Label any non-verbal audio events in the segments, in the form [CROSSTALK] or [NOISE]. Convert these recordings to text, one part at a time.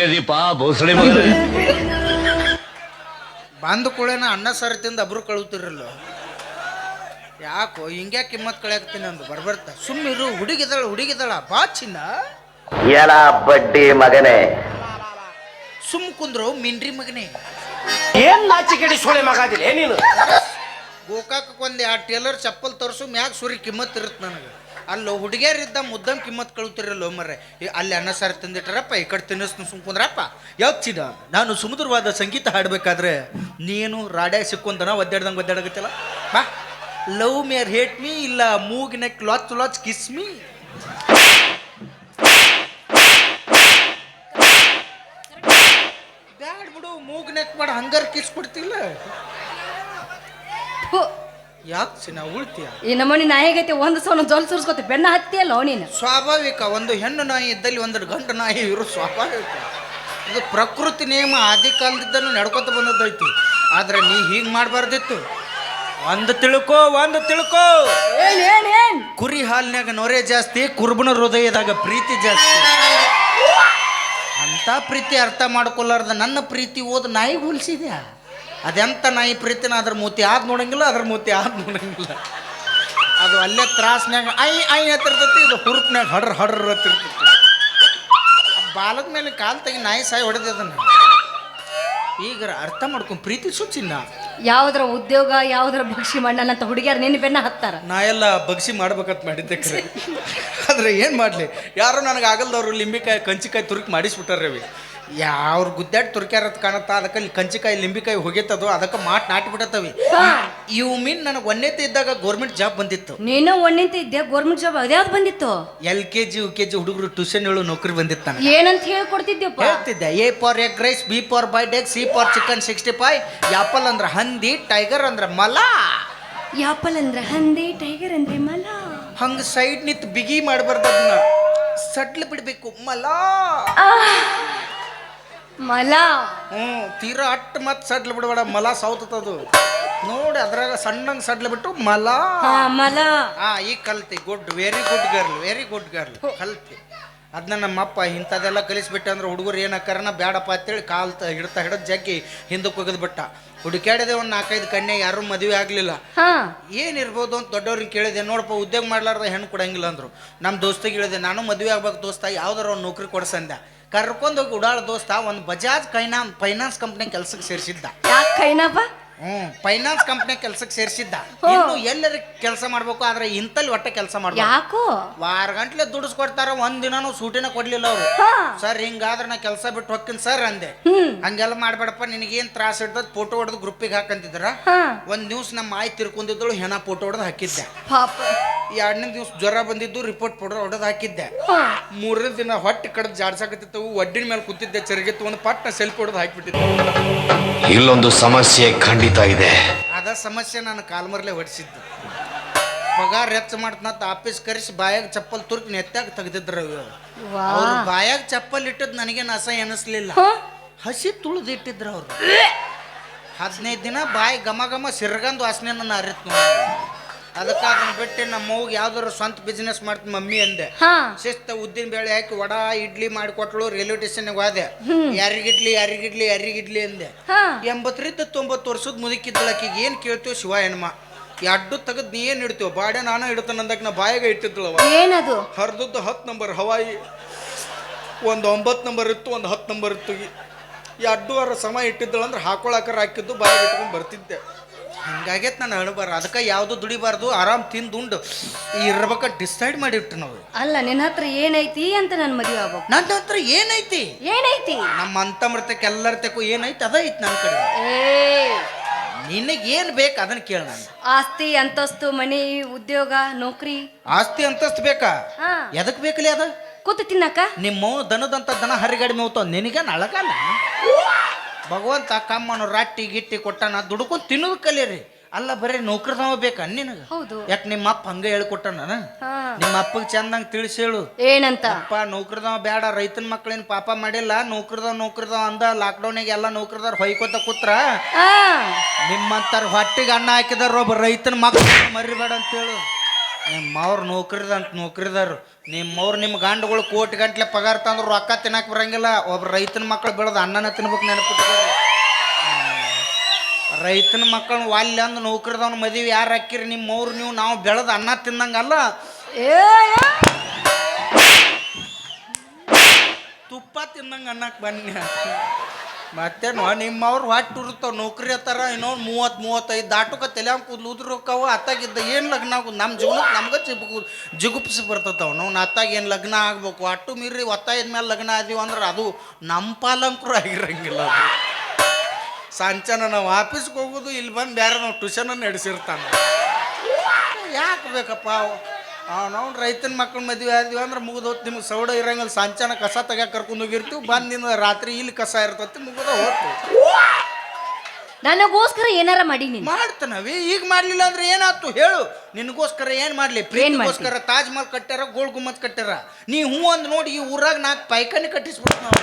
ಗದೀಪ ಭೋಸಳೆ ಮಗ ಬಂದ ಕೂಡೇನ ಅನ್ನ ಸಾರು ತಿಂದ ಅಬ್ರು ಕಳುತ್ತಿರಲ್ಲ ಯಾಕೋ ಹಿಂಗ್ಯಾಕೆ ಕಿಮ್ಮತ್ ಕಳೆಯಾಕ್ತೀನಿ ಅಂದು ಬರ್ಬರ್ತ. ಸುಮ್ಮಿರು ಹುಡುಗಿದಳ ಹುಡುಗಿದಳ ಬಾ ಚಿನ್ನ. ಬಡ್ಡಿ ಮಗನೇ. ಸುಮ್ ಕುಂದ್ರು ಮಿನ್ರಿ ಮಗನೇ. ಏನ್ ನಾಚಿಕೆಡಿ ಸೊಳೆ ಮಗ ಅದಿಲ್ಲ ನೀನು? ಗೋಕಾಕಕ್ಕೆ ಒಂದು ಆ ಟೇಲರ್ ಚಪ್ಪಲ್ ತರಿಸು ಮ್ಯಾಗ ಸುರಿ ಕಿಮ್ಮತ್ ಇರುತ್ತೆ ನನಗೆ. ಅಲ್ಲೋ ಹುಡುಗಿಯರಿದ್ದ ಮುದ್ದಂ ಕಿಮ್ಮತ್ ಕಳುತ್ತಿರಲ್ಲೋ ಮರ್ರೆ. ಅಲ್ಲಿ ಅನ್ನ ಸಾರು ತಿಂದಿಟ್ರಪ್ಪ ಈ ಕಡೆ ತಿನ್ನಿಸ್ನು ಸುಮ್ ಕುಂದ್ರಪ್ಪ. ಯಾಕೆ ಚಿನ್ನ ನಾನು ಸುಮಧುರವಾದ ಸಂಗೀತ ಹಾಡಬೇಕಾದ್ರೆ ನೀನು ರಾಡ್ಯಾಗ ಸಿಕ್ಕೊಂತನ ಒದ್ದಾಡ್ದಂಗೆ ಒದ್ದಾಡಗತ್ತಲ್ಲ ಬಾ. ಲವ್ ಮೇರ್ ಹೇಟ್ ಮೀ ಇಲ್ಲ, ಮೂಗಿನ ಲಾಚ್ ಲಾಚ್ ಕಿಸ್ ಮೀ ಬ್ಯಾಡ್ ಬಿಡು ಮೂಗ್ ನೆಕ್ ಮಾಡಿ ಹಂಗಾರ ಕಿಸ್ ಕೊಡ್ತಿಲ್ಲ. ಯಾಕೆ ಚಿನ್ನ ಉಳ್ತೀಯ? ಈ ನಮ್ಮನಿ ನಾಯಿಗೈತೆ ಒಂದು ಸಲ ಜೊಲ್ ಸುರ್ಸ್ಕೊತಿ ಬೆನ್ನ ಹತ್ತಿಯಲ್ಲ ನೀನು? ಸ್ವಾಭಾವಿಕ ಒಂದು ಹೆಣ್ಣು ನಾಯಿ ಇದ್ದಲ್ಲಿ ಒಂದು ಗಂಡು ನಾಯಿ ಇರು ಸ್ವಾಭಾವಿಕ. ಇದು ಪ್ರಕೃತಿ ನಿಯಮ ಆದಿ ಕಾಲದಿಂದನೂ ನಡ್ಕೊತ ಬಂದದ್ದೈತಿ. ಆದ್ರೆ ನೀ ಹೀಗೆ ಮಾಡಬಾರ್ದಿತ್ತು. ಒಂದು ತಿಳ್ಕೋ ಒಂದು ತಿಳ್ಕೋ. ಏನ್ ಏನ್ ಏನ್? ಕುರಿ ಹಾಲಿನಾಗ ನೊರೆ ಜಾಸ್ತಿ ಕುರುಬನ ಹೃದಯದಾಗ ಪ್ರೀತಿ ಜಾಸ್ತಿ. ಅಂತ ಪ್ರೀತಿ ಅರ್ಥ ಮಾಡ್ಕೊಲಾರ್ದ ನನ್ನ ಪ್ರೀತಿ ಓದ್ ನಾಯಿ ಹೋಲಿಸಿದ್ಯಾ? ಅದೆಂತ ನಾಯಿ ಪ್ರೀತಿನ? ಅದ್ರ ಮೂತಿ ಆದ್ ನೋಡಂಗಿಲ್ಲ ಅದ್ರ ಮೂತಿ ಆದ್ ನೋಡಂಗಿಲ್ಲ. ಅದು ಅಲ್ಲೇ ತ್ರಾಸ್ನ್ಯಾಗ ಐ ಐ ಹತ್ತಿರ್ತೈತಿ ಇದು ಹುರುಪ್ನ್ಯಾಗ ಹಡ್ರ ಹಡ್ರ ಹತ್ತಿರ್ತೈತಿ. ಬಾಲದ ಮೇಲೆ ಕಾಲ್ ತೆಗಿ ನಾಯಿ ಸಾಯಿ ಹೊಡೆದ ಅದನ್ನ. ಈಗ ಅರ್ಥ ಮಾಡ್ಕೊಂಡು ಪ್ರೀತಿ ಸುಚಿನ್ನ ಯಾವ್ದ್ರ ಉದ್ಯೋಗ ಯಾವ್ದ್ರ ಭಕ್ಷಿ ಮಣ್ಣನ ಅಂತ ಹುಡುಗಿಯರ್ ನಿನ್ನ ಬೆನ್ನ ಹತ್ತಾರ. ನಾ ಎಲ್ಲ ಬಗ್ಸಿ ಮಾಡ್ಬೇಕಂತ ಮಾಡಿದ್ದೆ ಕರೆ. ಆದ್ರೆ ಏನು ಮಾಡಲಿ? ಯಾರು ನನಗೆ ಆಗಲ್ದವ್ರು ಲಿಂಬಿಕಾಯಿ ಕಂಚಿಕಾಯಿ ತುರುಕಿ ಮಾಡಿಸ್ಬಿಟ್ಟಾರ ರವಿ ಯಾವ್ರ ಗುದ್ದಾಡ್ ತುರ್ಕ್ಯಾರತ್ ಕಾಣತ್ತ ಅದಕ್ಕೆ ಅಲ್ಲಿ ಕಂಚಿಕಾಯಿ ಲಿಂಬಿಕಾಯಿ ಹೋಗಿತ್ತದು ಅದಕ್ಕೆ ಮಾಟ್ ನಾಟಿಬಿಟ್ಟತವಿ ಇವು ಮೀನ್ ನನಗೆ ಒಂದೇತೆ ಇದ್ದಾಗ ಗೌರ್ಮೆಂಟ್ ಜಾಬ್ ಬಂದಿತ್ತು. ನೀನು ಒಣ್ಣಿಂತ ಇದ್ದೆ ಗೌರ್ಮೆಂಟ್ ಜಾಬ್ ಅದ್ಯಾವ್ದು ಬಂದಿತ್ತು? L K G U K G ಹುಡುಗರು ಟ್ಯೂಷನ್ ಹೇಳು ನೌಕರಿ ಬಂದಿತ್ತು ನನಗೆ. ಏನಂತ ಹೇಳ್ಕೊಡ್ತಿದ್ಯಪ್ಪ? ಹೇಳ್ತಿದ್ದೆ A for egg rice B for by ಡೆಗ್ C for chicken sixty five apple ಅಂದ್ರೆ ಹಂದಿ ಟೈಗರ್ ಅಂದ್ರೆ ಮಲ. ಯಾಪಲ್ ಅಂದ್ರೆ ಹಂದಿ ಟೈಗರ್ ಅಂದ್ರೆ ಮಲ. ಹಂಗ ಸೈಡ್ ನಿಂತು ಬಿಗಿ ಮಾಡಬಾರ್ದು ಅದನ್ನ ಸಟ್ಲು ಬಿಡಬೇಕು ಮಲ. ಮಲ. ಹ್ಞೂ ತೀರಾ ಅಟ್ ಮತ್ತೆ ಸಡ್ಲು ಬಿಡಬೇಡ ಮಲ ಸೌತದು ನೋಡಿ ಅದ್ರಾಗ ಸಣ್ಣ ಸಡ್ಲು ಬಿಟ್ಟು ಮಲ. ಹಾ ಮಲ. ಹಾ ಈ ಕಲ್ತಿ good very good girl very good girl ಕಲ್ತಿ. ಅದನ್ನ ನಮ್ಮಪ್ಪ ಇಂಥದೆಲ್ಲ ಕಲಿಸ್ಬಿಟ್ಟೆ ಅಂದ್ರೆ ಹುಡುಗರು ಏನಕ್ಕಾರನ ಬೇಡಪ್ಪ ಅಂತೇಳಿ ಕಾಲ್ ತ ಹಿಡ್ತಾ ಹಿಡಿದು ಜಗ್ಗಿ ಹಿಂದಕ್ಕೆ ಒಗದ್ ಬಿಟ್ಟ. ಹುಡುಕ್ಯಾಡಿದೆ ಒಂದು ನಾಲ್ಕೈದು ಕನ್ಯೆ ಯಾರೂ ಮದುವೆ ಆಗಲಿಲ್ಲ. ಹಾ. ಏನಿರ್ಬೋದು ಅಂತ ದೊಡ್ಡವ್ರಿಗೆ ಕೇಳಿದೆ ನೋಡಪ್ಪ ಉದ್ಯೋಗ ಮಾಡ್ಲಾರ್ದ ಹೆಣ್ಣು ಕೊಡಂಗಿಲ್ಲ ಅಂದ್ರು. ನಮ್ಮ ದೋಸ್ತಿಗೆ ಹೇಳಿದೆ ನಾನು ಮದುವೆ ಆಗ್ಬೇಕು ದೋಸ್ತ ಯಾವ್ದಾರ ಒಂದು ನೌಕರಿ ಕೊಡ್ಸಂದ. ಕರ್ಕೊಂಡು ಹೋಗಿ ಉಡಾಳ ದೋಸ್ತ ಒಂದು ಬಜಾಜ್ ಕೈನಾ ಫೈನಾನ್ಸ್ ಕಂಪ್ನಿ ಕೆಲಸಕ್ಕೆ ಸೇರಿಸಿದ್ದ. ಯಾಕೆ ಕೈನಪ್ಪ ಹ್ಞೂ ಫೈನಾನ್ಸ್ ಕಂಪ್ನಿ ಕೆಲ್ಸಕ್ಕೆ ಸೇರಿಸಿದ್ದ. ಇನ್ನು ಎಲ್ಲರ ಕೆಲಸ ಮಾಡ್ಬೇಕು ಆದ್ರೆ ಇಂತಲ್ಲಿ ಒಟ್ಟ ಕೆಲಸ ಮಾಡ್ಬೇಕು ಯಾಕೋ? ವಾರ ಗಂಟ್ಲೆ ದುಡಿಸ್ಕೊಡ್ತಾರ ಒಂದ್ ದಿನಾನು ಸೂಟಿನ ಕೊಡ್ಲಿಲ್ಲ ಅವ್ರು. ಹಾ. ಸರ್ ಹಿಂಗಾದ್ರೆ ನಾ ಕೆಲಸ ಬಿಟ್ಟು ಹೋಗ್ತೀನಿ ಸರ್ ಅಂದೆ. ಹ್ಮ್. ಹಂಗೆಲ್ಲ ಮಾಡ್ಬೇಡಪ್ಪ ನಿನಗೇನ್ ತ್ರಾಸ ಇರ್ತದ ಫೋಟೋ ಹೊಡೆದು ಗ್ರೂಪಿಗೆ ಹಾಕಂತಿದ್ರ? ಹಾ. ಒಂದ್ ದಿವ್ಸ ನಮ್ಮ ಮಾಯಿ ತಿರ್ಕೊಂಡಿದ್ದಳು ಹೆಣ ಫೋಟೋ ಹೊಡೆದು ಹಾಕಿದ್ದೆ. ಪಾಪ. ಎರಡನೇ ದಿವ್ಸ ಜ್ವರ ಬಂದಿದ್ದು ರಿಪೋರ್ಟ್ ಫೋಟೋ ಹೊಡೆದು ಹಾಕಿದ್ದೆ. ಹಾ. ಮೂರನೇ ದಿನ ಹೊಟ್ಟೆ ಕಡ್ದು ಜಾಡ್ಸಾಕತ್ತಿತ್ತು ಒಡ್ಡಿನ ಮೇಲೆ ಕೂತಿದ್ದೆ ಚರಗಿತ್ತು ಒಂದು ಪಟ್ಟ ಸೆಲ್ಫಿ ಹೊಡೆದು ಹಾಕಿಬಿಟ್ಟಿದ್ದೆ. ಇಲ್ಲೊಂದು ಸಮಸ್ಯೆ ಖಂಡಿತ ಇದೆ. ಅದ ಸಮಸ್ಯೆ ನಾನು ಕಾಲ್ಮರ್ಲೆ ಹೊಡಿಸಿದ್ದು. ಪಗಾರ ಹೆಚ್ಚು ಮಾಡ್ತನಂತ ಆಫೀಸ್ ಕರೆಸಿ ಬಾಯಾಗ ಚಪ್ಪಲ್ ತುರ್ಕಿ ನೆತ್ತಾಗ ತೆಗ್ದಿದ್ರು ಅವ್ರು. ಬಾಯಾಗ ಚಪ್ಪಲ್ ಇಟ್ಟದ್ ನನಗೇನು ಅಸಹ್ಯ ಅನಿಸ್ಲಿಲ್ಲ ಹಸಿ ತುಳಿದು ಇಟ್ಟಿದ್ರು ಅವ್ರು. ಹದಿನೈದು ದಿನ ಬಾಯಿ ಘಮ ಘಮ ಸಿರ್ಗಂದು ವಾಸನೆ ನನ್ನ ಅರಿತ್ ಅದಕ್ಕೆ ಅದನ್ನ ಬಿಟ್ಟು ನಮ್ಮ ಮಗ ಯಾವ್ದಾರು ಸ್ವಂತ ಬಿಸ್ನೆಸ್ ಮಾಡ್ತೀನಿ ಮಮ್ಮಿ ಅಂದೆ. ಹಾ. ಶಿಸ್ತ ಉದ್ದಿನ ಬೇಳೆ ಹಾಕಿ ವಡಾ ಇಡ್ಲಿ ಮಾಡಿಕೊಟ್ಲು ರೈಲ್ವೆ ಸ್ಟೇಷನ್ಗೆ ಹೋದೆ. ಯಾರಿಗಿಡ್ಲಿ ಯಾರಿಗಿಡ್ಲಿ ಯಾರಿಗಿಡ್ಲಿ ಅಂದೆ. ಹಾ. ಎಂಬತ್ತರಿಂದ ತೊಂಬತ್ತು ವರ್ಷದ ಮುದುಕಿದ್ದಳು ಆಕಿಗೆ ಏನು ಕೇಳ್ತೀವಿ ಶಿವ ಹೆಣ್ಮ ಎಡ್ಡು ತೆಗೆದ್ ನೀ ಏನು ಇಡ್ತೀವ ಬಾಡೆ ನಾನು ಇಡ್ತಾನೆ ಅಂದಾಗ ನಾ ಬಾಯಾಗ ಇಟ್ಟಿದ್ದಳು ಅವ. ಏನದು? ಹರಿದದ್ದು ಹತ್ತು ನಂಬರ್ ಹವಾಯಿ. ಒಂದು ಒಂಬತ್ತು ನಂಬರ್ ಇತ್ತು ಒಂದು ಹತ್ತು ನಂಬರ್ ಇತ್ತು. ಎರಡು ವಾರ ಸಮ ಇಟ್ಟಿದ್ದಳು ಅಂದ್ರೆ ಹಾಕೊಳಕರ ಹಾಕಿದ್ದು ಬಾಯಿಗೆ ಇಟ್ಕೊಂಡು ಬರ್ತಿದ್ದೆ. ಹಂಗಾಗೈತೆ ನಾನು ಅಣಬಾರ ಅದಕ್ಕೆ ಯಾವುದು ದುಡಿಬಾರ್ದು ಆರಾಮ್ ತಿಂದು ಉಂಡು. ಇರ್ಬೇಕ ಡಿಸೈಡ್ ಮಾಡಿಬಿಟ್ಟು ನಾವು. ಅಲ್ಲ ನಿನ್ನ ಹತ್ರ ಏನೈತಿ ಅಂತ ನನ್ನ ಮದುವೆ ಆಗ್ಬೇಕು. ನನ್ನ ಹತ್ರ ಏನೈತಿ? ಏನೈತಿ? ನಮ್ಮ ಅಂತಮೃತಕ್ಕೆ ಎಲ್ಲರ ತೆಕ್ಕು ಏನೈತಿ? ಅದ ಐತಿ ನನ್ನ ಕಡೆ. ಏ! ನಿನಗೆ ಏನು ಬೇಕು ಅದನ್ನ ಕೇಳ ನಾನು. ಆಸ್ತಿ ಅಂತಸ್ತು ಮನಿ ಉದ್ಯೋಗ ನೌಕರಿ. ಆಸ್ತಿ ಅಂತಸ್ತು ಬೇಕಾ? ಎದಕ್ ಬೇಕಲಿ ಅದ? ಕೂತು ತಿನ್ನಕ ನಿಮ್ಮ ದನದಂತ ದನ ಹರಿಗಡಿಮೆ ಮೇವ್ತಾವ ನಿನಗೇನು ಅಳಗಲ್ಲ? ಭಗವಂತ ಕಮ್ಮನು ರಾಟಿ ಗಿಟ್ಟಿ ಕೊಟ್ಟಾನ ದುಡ್ಕೊಂಡು ತಿನ್ನೋದು ಕಲೀರಿ ಅಲ್ಲ ಬರೀ ನೌಕರದವ ಬೇಕಾ ನಿನಗೆ? ಹೌದು. ಯಾಕೆ ನಿಮ್ಮ ಅಪ್ಪ ಹಂಗೆ ಹೇಳ್ಕೊಟ್ಟಾನ? ನಿಮ್ಮ ಅಪ್ಪಗೆ ಚಂದಂಗ್ ತಿಳಿಸಿ ಹೇಳು. ಏನಂತ? ಅಪ್ಪ ನೌಕರದವ ಬೇಡ ರೈತನ ಮಕ್ಳೇನು ಪಾಪ ಮಾಡಿಲ್ಲ ನೌಕರದವ ನೌಕರದವ ಅಂದ ಲಾಕ್ಡೌನಿಗೆ ಎಲ್ಲ ನೌಕರದವ್ರು ಹೊಯ್ಕೋತ ಕೂತ್ರ. ನಿಮ್ಮಂತಾರ ಹೊಟ್ಟಿಗೆ ಅನ್ನ ಹಾಕಿದಾರ ಒಬ್ಬ ರೈತನ ಮಕ್ಳು ಮರಿಬೇಡ ಅಂತೇಳು ನಿಮ್ಮವ್ರು ನೌಕರಿದಂತ ನೌಕರಿದಾರು ನಿಮ್ಮವ್ರು ನಿಮ್ಮ ಗಂಡುಗಳು ಕೋಟಿ ಗಂಟ್ಲೆ ಪಗಾರ ತಂದ್ರು ರೊಕ್ಕ ತಿನ್ನಕ್ಕೆ ಬರಂಗಿಲ್ಲ. ಒಬ್ಬ ರೈತನ ಮಕ್ಕಳು ಬೆಳೆದು ಅನ್ನನ ತಿನ್ಬೇಕು ನೆನಪಿಟ್ಕೊಳ್ರಿ. ರೈತನ ಮಕ್ಕಳನ್ನ ವಾಲ್ಯ ಅಂದ್ ನೌಕರಿದವ್ನ ಮದುವೆ ಯಾರು ಹಾಕಿರಿ? ನಿಮ್ಮವ್ರು ನೀವು ನಾವು ಬೆಳೆದು ಅನ್ನ ತಿನ್ನಂಗಲ್ಲ. ತುಪ್ಪ ತಿನ್ನಂಗೆ ಅನ್ನಕ್ಕೆ ಬನ್ನಿ. ಮತ್ತೇನು, ನಿಮ್ಮವ್ರು ಹೊಟ್ಟು ಉರ್ತಾವ ನೌಕರಿ ಹತ್ತಾರ, ಇನ್ನೊಂದ್ ಮೂವತ್ತು, ಮೂವತ್ತೈದು ದಾಟುಕ ತಲೆ ಕೂದಲು ಉದ್ರಕ್ಕವ ಅತ್ತಾಗಿದ್ದ ಏನು ಲಗ್ನ ಆಗೋದು? ನಮ್ಮ ಜೀವನಕ್ಕೆ ನಮ್ಗೆ ಜಿಗು ಜಿಗುಪ್ಸಿ ಬರ್ತತಾವ ನಾವು ಅತ್ತಾಗ ಏನು ಲಗ್ನ ಆಗ್ಬೇಕು? ಅಟ್ಟು ಮೀರಿ ಒತ್ತಾಯದ ಮೇಲೆ ಲಗ್ನ ಆದೀವಿ ಅಂದ್ರೆ ಅದು ನಮ್ಮ ಪಾಲಂಕರು ಆಗಿರಂಗಿಲ್ಲ ಅದು. ಸಂಚನ, ನಾವು ಆಫೀಸ್ಗೆ ಹೋಗೋದು ಇಲ್ಲಿ ಬಂದು ಬೇರೆ ನಾವು ಟ್ಯೂಷನ್ ನಡೆಸಿರ್ತಾನೆ. ಯಾಕೆ ಬೇಕಪ್ಪ ನಾವು ರೈತನ ಮಕ್ಕಳ ಮದುವೆ ಆದ್ವಿ ಅಂದ್ರೆ ಮುಗಿದ ಹೊತ್ತು ನಿಮ್ಗೆ ಸೌಡ ಇರಂಗಿಲ್ಲ. ಸಂಚಾನ ಕಸ ತೆಗ್ಯಾಕ ಕರ್ಕೊಂಡು ಹೋಗಿರ್ತೀವಿ. ನಿನ್ನ ರಾತ್ರಿ ಇಲ್ಲಿ ಕಸ ಇರ್ತತಿ ಮುಗಿದ ಹೊತ್ತು. ನನಗೋಸ್ಕರ ಏನಾರ ಮಾಡಿ ನೀನು. ಮಾಡ್ತಾನವಿ ಈಗ ಮಾಡ್ಲಿಲ್ಲ ಅಂದ್ರೆ ಏನಾಯ್ತು? ಹೇಳು. ನಿನಗೋಸ್ಕರ ಏನ್ ಮಾಡ್ಲಿ? ಪ್ರೇಮಗೋಸ್ಕರ ತಾಜ್ ಮಹಲ್ ಕಟ್ಟ್ಯಾರ ಗೋಲ್ ಗುಮ್ಮತ್ ಕಟ್ಟ್ಯಾರ? ನೀ ಹೂ ಅಂದ್ ನೋಡಿ ಈ ಊರಾಗ ನಾಲ್ಕು ಪೈಖಾನಿ ಕಟ್ಟಿಸ್ಬಿಡ್ತು ನಾವು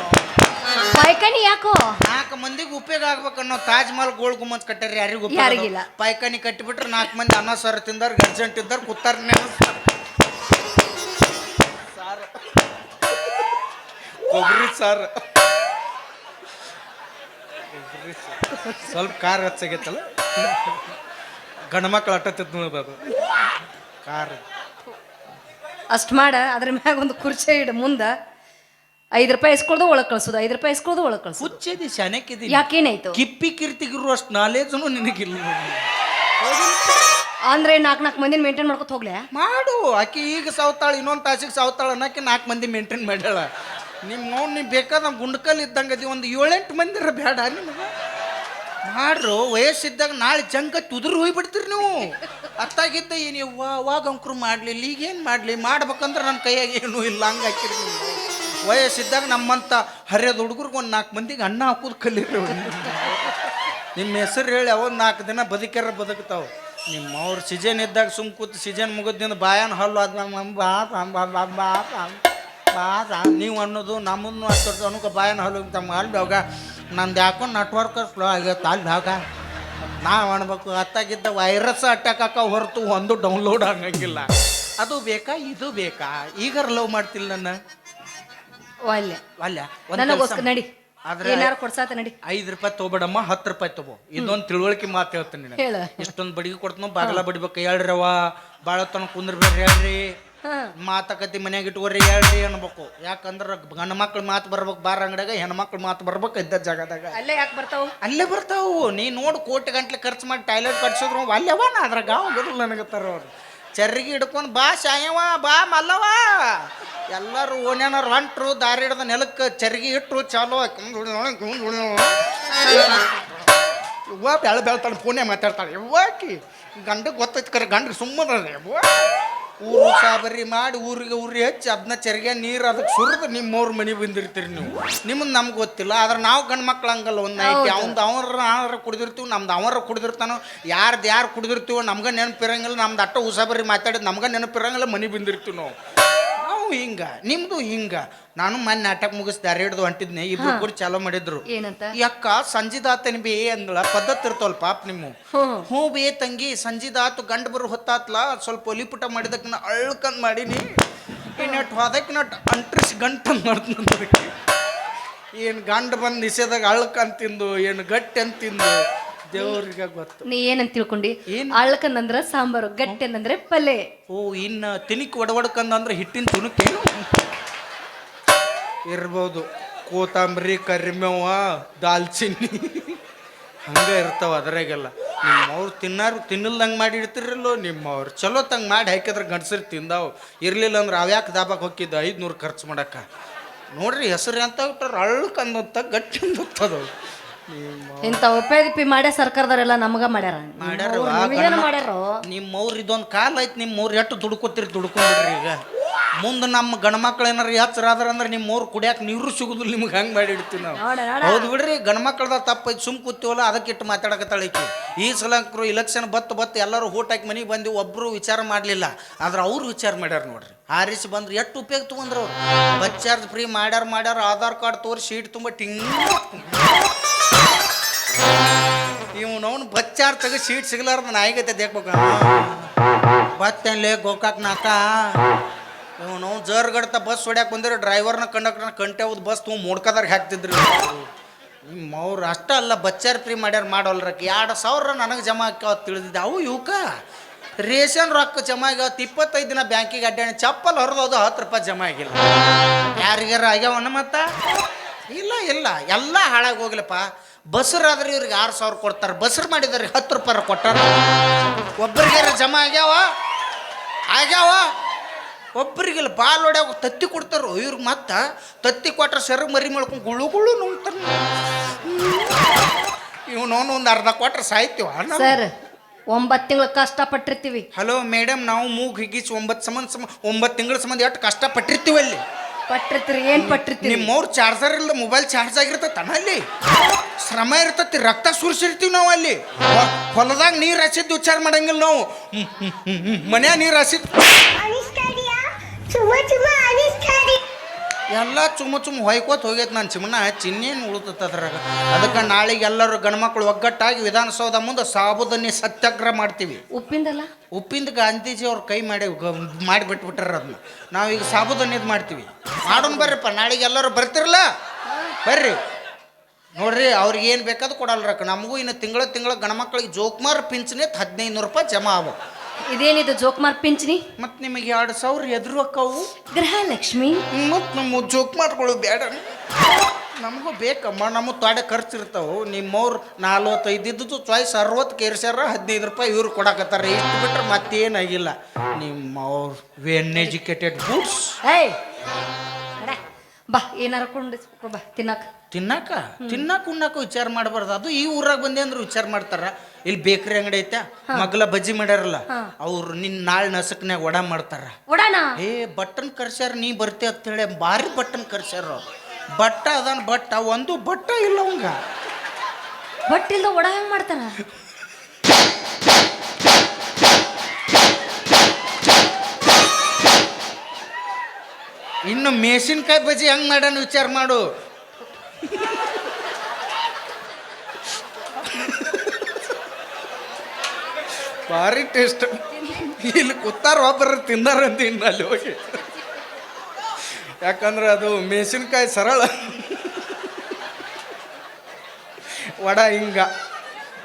ಯಾಕೋ? ನಾಲ್ಕು ಮಂದಿಗೆ ಉಪಯೋಗ ಆಗ್ಬೇಕನ್ನೋ ತಾಜ್ ಮಹಲ್ ಗೋಲ್ ಗುಮ್ಮತ್ ಕಟ್ಟ್ಯಾರ ಯಾರಿಗೂ ಯಾರಿಗಿಲ್ಲ. ಪೈಖಾನಿ ಕಟ್ಟಿಬಿಟ್ರೆ ನಾಲ್ಕು ಮಂದಿ ಅನ್ನ ಸಾರು ತಿಂದಾರ ಗರ್ಜೆಂಟ್ ಇದ್ದಾರ ಕುತ್ತಾರ ನೆನೆಸ್ತಾರ. ಕೊಬ್ಬರಿ ಸಾರು. ಸ್ವಲ್ಪ ಕಾರ್ ಹಚ್ಚಾಗೈತಲ್ಲ ಗಂಡು ಮಕ್ಳು ಅಟ್ಟತ್ತಿತ್ತು ನೋಡ್ಬೇಕು. ಕಾರ್ ಅಷ್ಟು ಮಾಡ ಅದ್ರ ಮ್ಯಾಗ ಒಂದು ಕುರ್ಚಿ ಇಡ ಮುಂದ. ಐದು ರೂಪಾಯಿ ಇಸ್ಕೊಳ್ದು ಒಳಗೆ ಕಳ್ಸೋದು ಐದು ರೂಪಾಯಿ ಇಸ್ಕೊಳ್ದು ಒಳಗೆ ಕಳ್ಸೋದು. ಹುಚ್ಚಿದಿ ಶಾನೆಕ್ಕಿದಿ ಯಾಕೇನಾಯ್ತು ಕಿಪ್ಪಿ ಕಿರ್ತಿಗಿರು ಅಷ್ಟು ನಾಲೇಜನು ನಿನಗಿಲ್ಲ. ಅಂದ್ರೆ ನಾಲ್ಕು ನಾಲ್ಕು ಮಂದಿನ ಮೇಂಟೈನ್ ಮಾಡ್ಕೊತ ಹೋಗ್ಲೆ? ಮಾಡು. ಆಕಿ ಈಗ ಸಾವ್ತಾಳ, ಇನ್ನೊಂದು ತಾಸಿಗೆ ಸಾವ್ತಾಳ ಅನ್ನಕ್ಕೆ ನಾಲ್ಕು ಮಂದಿ ಮೇಂಟೈನ್ ಮಾಡ್ಯಾಳ. ನಿಮ್ಮ ನೋವು ನೀವು ಬೇಕಾದ ಗುಂಡ್ಕಲ್ ಇದ್ದಂಗೆ ಅದಿ, ಒಂದು ಏಳೆಂಟು ಮಂದಿರ ಬೇಡ ನಿಮಗೆ. ಮಾಡ್ರು, ವಯಸ್ಸಿದ್ದಾಗ ನಾಳೆ ಜಂಗ ತುದುರು ಹೋಗ್ಬಿಡ್ತೀರಿ ನೀವು. ಅತ್ತಾಗಿದ್ದ ಏನು ಅವಾಗ ಅಂಕರು ಮಾಡಲಿಲ್ಲ ಈಗೇನು ಮಾಡಲಿ, ಮಾಡ್ಬೇಕಂದ್ರೆ ನನ್ನ ಕೈಯಾಗ ಏನೂ ಇಲ್ಲ, ಹಂಗೆ ಹಾಕಿರಿ ವಯಸ್ಸಿದ್ದಾಗ ನಮ್ಮಂಥ ಹರಿಯೋದು ಹುಡುಗರಿಗೆ ಒಂದು ನಾಲ್ಕು ಮಂದಿಗೆ ಅಣ್ಣ ಹಾಕೋದು ಕಲೀರಿ ನಿಮ್ಮ ಹೆಸರು ಹೇಳಿ ಅವ್ ನಾಲ್ಕು ದಿನ ಬದುಕ್ಯಾರ ಬದುಕ್ತಾವ. ನಿಮ್ಮ ಅವ್ರ ಸೀಜನ್ ಇದ್ದಾಗ ಸುಮ್ ಕೂತ್ ಸೀಜನ್ ಮುಗಿದ್ನಿಂದ ಬಾಯನ್ ಹಲ್ಲು ಆದ ನೀವು ಅನ್ನೋದು ನಮ್ಮನ್ನು ಅಷ್ಟು ಅನ್ಕೋ ಬಾಯನ ಹಲ್ಲು ತಮ್ಮ ಅಲ್ಲಿ ಬೇಗ ನಂದು ಯಾಕೋ ನೆಟ್ವರ್ಕ್ ಸ್ಲೋ ಆಗೈತೆ. ಅಲ್ಲಿ ಬೇಗ ನಾವು ಅನ್ಬೇಕು ಅತ್ತಾಗಿದ್ದ ವೈರಸ್ ಅಟ್ಯಾಕ್ ಹಾಕ ಹೊರತು ಒಂದು ಡೌನ್ಲೋಡ್ ಆಗಂಗಿಲ್ಲ. ಅದು ಬೇಕಾ ಇದು ಬೇಕಾ? ಈಗ ಲವ್ ಮಾಡ್ತಿಲ್ಲ ನನ್ನ? ಒಲ್ಲೆ ಒಲ್ಲೆ ನಡಿ. ಆದ್ರೆ ಏನಾರು ಕೊಡ್ಸಾತ ನಡಿ. ಐದು ರೂಪಾಯಿ ತಗೋಬೇಡಮ್ಮ ಹತ್ತು ರೂಪಾಯಿ ತಗೋ. ಇದೊಂದು ತಿಳುವಳಿಕೆ ಮಾತು ಹೇಳ್ತೀನಿ ನಿನಗೆ. ಇಷ್ಟೊಂದು ಬಡಿಗೆ ಕೊಡ್ತನೋ ಬಾಗಲ ಬಡಿಬೇಕು ಹೇಳ್ರವ ಬಾಳ ತನ ಕುಂದ್ರಬೇಡ್ರಿ ಹೇಳ್ರಿ. ಮಾತಕತಿ ಮನ್ಯಾಗ ಇಟ್ಕೋರಿ ಹೇಳ್ರಿ ಅನ್ಬೇಕು. ಯಾಕಂದ್ರ ಗಂಡ ಮಕ್ಳು ಮಾತು ಬರ್ಬೇಕು ಬಾರ ಅಂಗಡಿಯಾಗ ಹೆಣ್ಮಕ್ಳು ಮಾತು ಬರ್ಬೇಕು ಇದ್ದ ಜಾಗದಾಗ. ಅಲ್ಲೇ ಯಾಕೆ ಬರ್ತಾವು? ಅಲ್ಲೇ ಬರ್ತಾವು. ನೀ ನೋಡ್ ಕೋಟಿ ಗಂಟ್ಲೆ ಖರ್ಚು ಮಾಡಿ ಟಾಯ್ಲೆಟ್ ಕಟ್ಸಿದ್ರು ಅಲ್ಲವ ನಾ ಅದ್ರಾಗ ಗಾವ್ ಬರಲ್ಲ ನನಗತ್ತಾರ ಅವ್ರು ಚರ್ರಿಗೆ ಹಿಡ್ಕೊಂಡು ಬಾ ಶಾಯವ ಬಾ ಮಲ್ಲವ ಎಲ್ಲರೂ ಓಣ್ಯಾನವ್ರು ಹೊಂಟ್ರು ದಾರಿ ಹಿಡ್ದ ನೆಲಕ್ಕೆ ಚರ್ಗಿ ಇಟ್ರು, ಚಾಲೋ ಇವ್ವ ಬೆಳ ಬೆಳ್ತಾಳೆ ಫೋನೇ ಮಾತಾಡ್ತಾಳೆ. ಇವ್ವಾಕಿ ಗಂಡ ಗೊತ್ತೈತೆ ಕರೆ ಗಂಡ ಸುಮ್ಮನೆ ಊರು ಸಾಬರಿ ಮಾಡಿ ಊರಿಗೆ ಊರಿಗೆ ಹಚ್ಚಿ ಅದನ್ನ ಚರಿಗೆ ನೀರು ಅದಕ್ಕೆ ಸುರಿದು ನಿಮ್ಮವ್ರ ಮನೆ ಬಂದಿರ್ತೀರಿ ನೀವು. ನಿಮ್ಮದು ನಮ್ಗೆ ಗೊತ್ತಿಲ್ಲ ಆದ್ರೆ ನಾವು ಗಂಡು ಮಕ್ಳು ಹಂಗಲ್ಲ ಒಂದು ನೈಟ್ ಅವ್ನ್ದು ಅವ್ರ ಆರ ಕುಡಿದಿರ್ತೀವಿ ನಮ್ದು ಅವರ ಕುಡಿದಿರ್ತಾನೋ ಯಾರ್ದು ಯಾರು ಕುಡಿದಿರ್ತೀವೋ ನಮ್ಗೆ ನೆನಪಿರಂಗಿಲ್ಲ ನಮ್ದು ಅಟ್ಟ ಉಸಾಬರಿ ಮಾತಾಡಿದ್ ನಮ್ಗೆ ನೆನಪಿರಂಗಿಲ್ಲ ಮನೆ ಬಂದಿರ್ತೀವಿ ನಾವು. ಹಿಂಗ ನಿಮ್ದು ಹಿಂಗ. ನಾನು ಮೊನ್ನೆ ನಾಟಕ ಮುಗಿಸಿ ದಾರಿ ಹಿಡಿದು ಹೊಂಟಿದ್ನೆ ಇಬ್ರು ಕೂಡ ಚಾಲೋ ಮಾಡಿದ್ರು. ಏನಂತ? ಯಕ್ಕ ಸಂಜಿದಾತನ ಬಿ ಅಂದಳ ಪದ್ಧತಿ ಇರ್ತವಲ್ ಪಾಪ ನಿಮ್ಮ. ಹ್ಞೂ. ಬೇ ತಂಗಿ ಸಂಜಿದಾತು ಗಂಡ ಬರು ಹೊತ್ತಾತ್ಲ ಸ್ವಲ್ಪ ಒಲಿಪುಟ ಮಾಡಿದಕ್ಕೆ ನಾ ಅಳ್ಕಂದ್ ಮಾಡೀನಿ. ನಟ್ ಹೋದಕ್ಕೆ ನಟ್ ಅಂಟ್ರಿಸಿ ಗಂಟಂದು ಮಾಡ್ತೀನಿ ಏನು ಗಂಡ ಬಂದು ನಿಷೇಧಾಗ ಅಳ್ಕಂತಿಂದು ಏನು ಗಟ್ಟಿ ಅಂತ ತಿಂದು. ದೇವ್ರಿಗೆ ಗೊತ್ತು. ನೀ ಏನಂತ ತಿಳ್ಕೊಂಡಿ? ಏನ್? ಅಳ್ಕಂದಂದ್ರ ಸಾಂಬಾರು ಗಟ್ಟಿ ಅಂತಂದ್ರೆ ಪಲ್ಲೆ ಓ ಇನ್ನ ತಿನಿಕ್ ಒಡವಡ್ಕಂದ್ರೆ ಹಿಟ್ಟಿನ ತುಣುಕೇನು ಇರ್ಬೋದು. ಕೋತಂಬರಿ ಕರಿಮೇವ ದಾಲ್ಚಿನ್ನಿ. ಹಂಗೆ ಇರ್ತಾವ ಅದ್ರಾಗೆಲ್ಲ. ನಿಮ್ಮವ್ರು ತಿನ್ನಾರು ತಿನ್ನಲ್ದಂಗೆ ಮಾಡಿ ಇಡ್ತಿರಲ್ಲೋ ನಿಮ್ಮವ್ರು ಚಲೋ ತಂಗೆ ಮಾಡಿ ಹಾಕಿದ್ರೆ ಗಂಡಸರು ತಿಂದಾವು. ಇರಲಿಲ್ಲ ಅಂದ್ರೆ ಅವ್ಯಾಕೆ ದಾಬಾಕ್ ಹೋಗಿದ್ದ ಐದುನೂರು ಖರ್ಚು ಮಾಡಕ್ಕ ನೋಡ್ರಿ ಹೆಸರು ಅಂತ ಬಿಟ್ಟಾರ ಅಳ್ಕಂದಂತ ಗಟ್ಟಿ ಅಂದತ್ತದು ನಿಮ್ಮ ಇಂಥ ಉಪಯೋಗಿಪಿ ಮಾಡ್ಯ ಸರ್ಕಾರದವರೆಲ್ಲ ನಮಗ ಮಾಡ್ಯಾರ. ಮಾಡ್ಯಾರ ನಿಮಗೇನು ನಿಮ್ಮ ಅವ್ರು ಇದೊಂದು ಕಾಲ ಐತಿ ನಿಮ್ಮ ಅವ್ರು ಎಷ್ಟು ದುಡ್ಕೋತಿರಿ ದುಡ್ಕೊಂಡ್ರಿ ಈಗ. ಮುಂದೆ ನಮ್ಮ ಗಂಡ್ಮಕ್ಳು ಏನಾರ ಹೆಚ್ಚರ ಅಂದ್ರೆ ನಿಮ್ಮ ಅವ್ರು ಕುಡಿಯಾಕ ನೀರು ಸಿಗುದಿಲ್ಲ ನಿಮ್ಗೆ ಹಂಗೆ ಮಾಡಿ ಇಡ್ತೀವಿ ನಾವು. ನೋಡ ನೋಡ. ಹೌದು ಬಿಡ್ರಿ ಗಂಡ್ಮಕ್ಳದ ತಪ್ಪೈತಿ ಸುಮ್ ಕೂತೀವಲ್ಲ ಅದಕ್ಕೆ ಇಟ್ಟು ಮಾತಾಡಕತ್ತಾಳ ಈಕಿ. ಈ ಸಲಂಕರು ಇಲೆಕ್ಷನ್ ಬತ್ತು ಬತ್ತು ಎಲ್ಲರೂ ಓಟ್ ಹಾಕಿ ಮನೆಗೆ ಬಂದು ಒಬ್ಬರು ವಿಚಾರ ಮಾಡಲಿಲ್ಲ. ಆದ್ರೆ ಅವ್ರು ವಿಚಾರ ಮಾಡ್ಯಾರ ನೋಡ್ರಿ. ಆರಿಸಿ ಬಂದ್ರೆ ಎಷ್ಟು ಉಪಯೋಗ ತೊಗೊಂಡ್ರು ಅವ್ರು. ಬಸ್ ಚಾರ್ಜ್ ಫ್ರೀ ಮಾಡ್ಯಾರ ಮಾಡ್ಯಾರ ಆಧಾರ್ ಕಾರ್ಡ್ ತೋರಿಸಿ ಶೀಟ್ ತುಂಬ ಟಿಂಗ್. ಇವನವನು ಅವನು ಬಚ್ಚಾರ್ ತೆಗೆದು ಸೀಟ್ ಸಿಗಲಾರ್ದ ನಾಯಿಗತೆ ದೇಕ್ಬೇಕು ಬತ್ತೇನ್ಲೇ ಗೋಕಾಕ್ ನಾಕ ನಾವು ಜರ್ಗಡ್ತ ಬಸ್ ಹೊಡ್ಯಾಕ ಬಂದ್ರೆ ಡ್ರೈವರ್ನ ಕಂಡಕ್ಟರ್ನ ಕಂಟೆ ಹೋದ್ ಬಸ್ ತುಂಬ ಮುಡ್ಕದಾರ ಹಾಕ್ತಿದ್ರು. ಅವ್ರು ಅಷ್ಟ ಅಲ್ಲ, ಬಚ್ಚಾರ್ ಫ್ರೀ ಮಾಡ್ಯಾರ ಮಾಡೋಲ್ರಕ್ಕೆ ಎರಡು ಸಾವಿರ ನನಗೆ ಜಮಾ ಆಕ್ಯಾವ ತಿಳಿದಿದ್ದೆ. ಅವು ಇವಕ್ಕ ರೇಷನ್ ರೊಕ್ಕ ಜಮಾ ಆಗ್ಯಾವತ್ತು ಇಪ್ಪತ್ತೈದು ದಿನ ಬ್ಯಾಂಕಿಗೆ ಅಡ್ಡಾಣ. ಚಪ್ಪಲ್ ಹೊರದೋದು ಹತ್ತು ರೂಪಾಯಿ ಜಮಾ ಆಗಿಲ್ಲ. ಯಾರಿಗಾರ ಆಗ್ಯಾವನ ಮತ್ತ? ಇಲ್ಲ ಇಲ್ಲ. ಎಲ್ಲ ಹಾಳಾಗಿ ಹೋಗ್ಲಪ್ಪ. ಬಸ್ರಾದ್ರೆ ಇವ್ರಿಗೆ ಆರು ಸಾವಿರ ಕೊಡ್ತಾರೆ. ಬಸ್ರು ಮಾಡಿದಾರೆ ಹತ್ತು ರೂಪಾಯಿ ಕೊಟ್ಟಾರ. ಒಬ್ಬರಿಗಾರ ಜಮಾ ಆಗ್ಯಾವ? ಆಗ್ಯಾವ? ಒಬ್ಬರಿಗಿಲ್ಲ ಬಾಲ್ ಹೊಡ್ಯಾವ ತತ್ತಿ ಕೊಡ್ತಾರೋ. ಇವ್ರಿಗೆ ಮತ್ತೆ ತತ್ತಿ ಕೊಟ್ರೆ ಸರ್ ಮರಿ ಮಾಡ್ಕೊಂಡು ಗುಳು ಗುಳು ನುಂಗ್ತಾನೆ ಇವನವನು ಒಂದು ಅರ್ಧ ಕೊಟ್ರೆ ಸಾಯ್ತೀವ? ಸರ್ ಒಂಬತ್ತು ತಿಂಗಳು ಕಷ್ಟಪಟ್ಟಿರ್ತೀವಿ. ಹಲೋ ಮೇಡಮ್ ನಾವು ಮೂಗು ಹಿಗ್ಗಿಸಿ ಒಂಬತ್ತು ಸಂಬಂಧ ಸಮ ಒಂಬತ್ತು ತಿಂಗಳ ಸಂಬಂಧ ಎಷ್ಟು ಕಷ್ಟಪಟ್ಟಿರ್ತೀವಿ ಅಲ್ಲಿ? ಪಟ್ಟಿರ್ತೀರಿ ಏನ್ ಪಟ್ಟಿರ್ತೀರಿ? ನಿಮ್ಮವ್ರ ಚಾರ್ಜರ್ ಇಲ್ಲ ಮೊಬೈಲ್ ಚಾರ್ಜ್ ಆಗಿರ್ತೈತನ ಅಲ್ಲಿ? ಶ್ರಮ ಇರ್ತೈತಿ ರಕ್ತ ಸುರಿಸಿರ್ತೀವಿ ನಾವು ಅಲ್ಲಿ. ಹೊಲದಾಗ ನೀರು ಹಸಿದ್ದು ವಿಚಾರ ಮಾಡಂಗಿಲ್ಲ ನಾವು. ಮನ್ಯಾಗ ನೀರು ಹಸಿದ್ ಎಲ್ಲ ಚುಮ್ಮ ಚುಮ್ಮ ಹೊಯ್ಕೋತ ಹೋಗೈತೆ ನಾನು ಚಿಮ್ಮನ ಚಿನ್ನೇನು ಉಳಿತೈತೆ ಅದ್ರಾಗ. ಅದಕ್ಕೆ ನಾಳೆಗೆ ಎಲ್ಲರೂ ಗಂಡ್ಮಕ್ಳು ಒಗ್ಗಟ್ಟಾಗಿ ವಿಧಾನಸೌಧ ಮುಂದೆ ಸಾಬುದನ್ನೇ ಸತ್ಯಾಗ್ರಹ ಮಾಡ್ತೀವಿ. ಉಪ್ಪಿಂದಲ್ಲ? ಉಪ್ಪಿಂದ ಗಾಂಧೀಜಿ ಅವ್ರ ಕೈ ಮಾಡಿ ಮಾಡಿಬಿಟ್ಬಿಟ್ರ ಅದನ್ನ ನಾವೀಗ ಸಾಬುದನ್ನೇದು ಮಾಡ್ತೀವಿ. ಮಾಡೋಣ ಬರ್ರಿಪ್ಪ ನಾಳೆಗೆ ಎಲ್ಲರೂ ಬರ್ತಿರಲ್ಲ ಬರ್ರಿ. ನೋಡ್ರಿ ಅವ್ರಿಗೆ ಏನು ಬೇಕಾದ್ರೂ ಕೊಡಲ್ರಕ್ಕ. ನಮಗೂ ಇನ್ನು ತಿಂಗಳ ತಿಂಗಳ ಗಣಮಕ್ಳಿಗೆ ಜೋಕ್ಮಾರ್ ಪಿಂಚಣಿ ಹದಿನೈದು ನೂರು ರೂಪಾಯಿ ಜಮಾ ಆಗ ಇದೇನಿದು ಜೋಕ್ಮಾರ್ ಪಿಂಚಣಿ ಮತ್ ನಿಮಗೆ ಎರಡು ಸಾವಿರ ಎದುರು ಅಕ್ಕವು ಗೃಹಲಕ್ಷ್ಮಿ. ಮತ್ ನಮ್ಮ ಜೋಕ್ಮಾರ್ಗಳು ಬೇಡ. ನಮಗೂ ಬೇಕಮ್ಮ ನಮ್ಮ ತೊಡೆ ಖರ್ಚು ಇರ್ತಾವೆ ನಿಮ್ಮವ್ರು ನಲ್ವತ್ತೈದು ಇದ್ದದ್ದು ಚಾಯ್ಸ್ ಅರವತ್ತು ಕೇರ್ಸ್ಯಾರ ಹದಿನೈದು ರೂಪಾಯಿ ಇವ್ರು ಕೊಡಕತ್ತಾರ. ಇಷ್ಟು ಬಿಟ್ರೆ ಮತ್ತೇನಾಗಿಲ್ಲ. ನಿಮ್ಮವ್ರು ವೆನ್ ಎಜುಕೇಟೆಡ್ ಬೂಟ್ಸ್ ಏಯ್. ಬಾ ಏನಾರ ಕೊಂಡು ಬಾ ತಿನ್ನಕ. ತಿನ್ನಾಕ? ತಿನ್ನಾಕ ಉಣ್ಣಾಕ ವಿಚಾರ ಮಾಡಬಾರ್ದು. ಅದು ಈ ಊರಾಗ ಬಂದೆ ಅಂದ್ರೆ ವಿಚಾರ ಮಾಡ್ತಾರ. ಇಲ್ಲಿ ಬೇಕ್ರಿ ಅಂಗಡಿ ಐತೆ. ಮಗ್ಲ ಬಜ್ಜಿ ಮಾಡ್ಯಾರಲ್ಲ ಅವ್ರು ನಿನ್ ನಾಳೆ ನಸಕ್ನ್ಯಾಗ ಒಡ ಮಾಡ್ತಾರ. ಏ ಬಟ್ಟನ್ ಕರ್ಸ್ಯಾರ ನೀ ಬರ್ತಿ ಅಂತೇಳಿ ಭಾರಿ ಬಟ್ಟನ್ ಕರ್ಸ್ಯಾರ. ಬಟ್ಟ ಅದಾನ ಬಟ್ಟ ಒಂದು ಬಟ್ಟ ಇಲ್ಲ ಅವಂಗ. ಬಟ್ ಇಲ್ದ ಒಡ ಹೆಂಗ್ ಮಾಡ್ತಾರ? ಇನ್ನು ಮೆಣಸಿನ್ಕಾಯಿ ಬಜ್ಜಿ ಹೆಂಗ್ ಮಾಡ್ಯಾನ ವಿಚಾರ ಮಾಡು. ಭಾರಿ ಟೇಸ್ಟ್. ಇಲ್ಲಿ ಕೂತಾರ ಒಬ್ಬರ ತಿನ್ನಾರ ಅಂತ ಇನ್ನು ಅಲ್ಲಿ ಹೋಗಿ. ಯಾಕಂದ್ರೆ ಅದು ಮೆಣಸಿನ್ಕಾಯಿ ಸರಳ. ವಡ ಹಿಂಗ.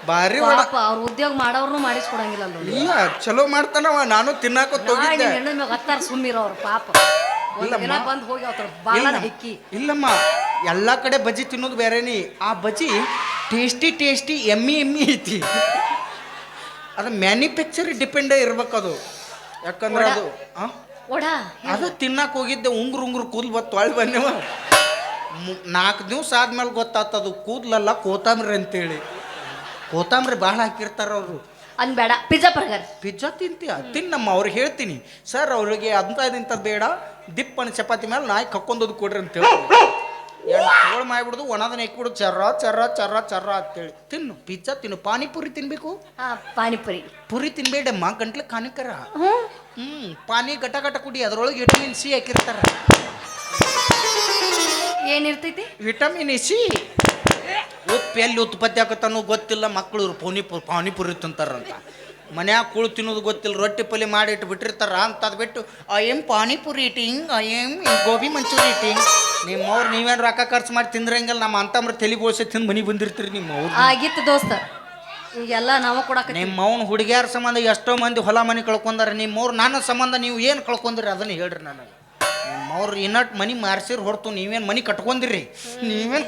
ಭಾರಿ ವಡ. ಪಾಪ ಅವ್ರ ಉದ್ಯೋಗ ಮಾಡೋರ್ನು ಮಾಡಿಸ್ಕೊಡಂಗಿಲ್ಲ ಇಲ್ಲ ಚಲೋ ಮಾಡ್ತಾನವ. ನಾನು ತಿನ್ನಾಕ ಹೋಗಿದ್ದೆ. ಹೆಣ್ಣು ಮ್ಯಾಗ ಹತ್ತಾರ ಸುಮ್ಮಿರೋ ಅವ್ರ ಪಾಪ. ದಿನ ಇಲ್ಲಮ್ಮ. ಬಂದ್ ಹೋಗಿ ಅವ್ರ ಬಾಲ ಹಿಕ್ಕಿ. ಇಲ್ಲಮ್ಮ ಎಲ್ಲ ಕಡೆ ಬಜ್ಜಿ ತಿನ್ನೋದು ಬೇರೆನಿ. ಆ ಬಜ್ಜಿ ಟೇಸ್ಟಿ ಟೇಸ್ಟಿ ಎಮ್ಮಿ ಎಮ್ಮಿ ಐತಿ. ಅದು ಮ್ಯಾನುಫ್ಯಾಕ್ಚರ್ ಡಿಪೆಂಡ್ ಇರ್ಬೇಕು ಅದು. ಯಾಕಂದ್ರೆ ಅದು ಆ? ಓಡ ಅದು ತಿನ್ನಕ್ಕೆ ಹೋಗಿದ್ದೆ ಉಂಗ್ರು ಉಂಗ್ರು ಕೂದಲು ಬತ್ತು ಒಳಗೆ ಬಂದೇವ. ನಾಲ್ಕು ದಿವ್ಸ ಆದ್ಮೇಲೆ ಗೊತ್ತಾತದು ಕೂದಲಲ್ಲ ಕೋತಂಬರಿ ಅಂತೇಳಿ. ಕೋತಂಬರಿ ಭಾಳ ಹಾಕಿರ್ತಾರ ಅವರು. ಅನ್ಬೇಡ ಪಿಜ್ಜಾ ಬರ್ಗರ್. ಪಿಜ್ಜಾ ತಿಂತೀಯ? ತಿನ್ನಮ್ಮ ಅವ್ರಿಗೆ ಹೇಳ್ತೀನಿ. ಸರ್ ಅವ್ರಿಗೆ ಅಂತ ಇಂಥದ್ದು ಬೇಡ. ದಿಪ್ಪನ ಚಪಾತಿ ಮೇಲೆ ನಾಯಿ ಕಕ್ಕೊಂದದು ಕೊಡ್ರಿ ಅಂತ ಹೇಳಿ ಎರಡು ತಗೊಳ್ ಮಾಡ್ಬಿಡುದು ಒಣದನ್ನ ಇಕ್ಬಿಡು ಚರ್ರ ಚರ್ರ ಚರ್ರ ಚರ್ರ ಅಂತೇಳಿ. ತಿನ್ನು ಪಿಜ್ಜಾ ತಿನ್ನು. ಪಾನಿಪುರಿ ತಿನ್ಬೇಕು? ಆ, ಪಾನಿಪುರಿ. ಪುರಿ ತಿನ್ಬೇಡಮ್ಮ ಗಂಟ್ಲು ಕಾನಿಕರ. ಹ್ಞೂ. ಹ್ಮ್ ಪಾನಿ ಗಟ ಗಟ ಕುಡಿ ಅದ್ರೊಳಗೆ ವಿಟಮಿನ್ ಸಿ ಹಾಕಿರ್ತಾರ. ಏನಿರ್ತೈತಿ? ವಿಟಮಿನ್ ಸಿ ಉಪ್ಪು ಎಲ್ಲಿ ಉತ್ಪತ್ತಿ ಆಗತ್ತನ್ನೋ ಗೊತ್ತಿಲ್ಲ ಮಕ್ಕಳು ಇವ್ರು ಪಾನಿಪುರಿ ಪಾನಿಪುರಿ ತಿಂತಾರಂತ. ಮನ್ಯಾಗ ಕುಳು ತಿನ್ನೋದು ಗೊತ್ತಿಲ್ಲ ರೊಟ್ಟಿ ಪಲ್ಯ ಮಾಡಿ ಇಟ್ಟು ಬಿಟ್ಟಿರ್ತಾರ ಅಂತದ್ ಬಿಟ್ಟು I am pani puri eating I am gobi manchuri eating ನಿಮ್ಮವ್ರು ನೀವೇನು ರೊಕ್ಕ ಖರ್ಚು ಮಾಡಿ ತಿಂದ್ರಂಗಿಲ್ಲ ನಮ್ಮ ಅಂತಮ್ರ ತಲೆ ಬೋಸೆ ತಿಂದು ಮನೆಗೆ ಬಂದಿರ್ತೀರಿ ನಿಮ್ಮವ್ರು. ಆಗಿತ್ತು ದೋಸ್ತ. ಈಗೆಲ್ಲ ನಾವು ಕೂಡ ನಿಮ್ಮ ಅವ್ನ ಹುಡುಗಿಯಾರ ಸಂಬಂಧ ಎಷ್ಟೋ ಮಂದಿ ಹೊಲ ಮನೆ ಕಳ್ಕೊಂಡಾರ ನಿಮ್ಮವ್ರು ನನ್ನ ಸಂಬಂಧ ನೀವು ಏನು ಕಳ್ಕೊಂದಿರಿ ಅದನ್ನ ಹೇಳ್ರಿ ನನಗೆ. ನಿಮ್ಮವ್ರು ಇನ್ನಟ್ ಮನಿ ಮಾರ್ಸಿರ್ ಹೊರತು ನೀವೇನು ಮನಿ ಕಟ್ಕೊಂದಿರಿ ನೀವೇನು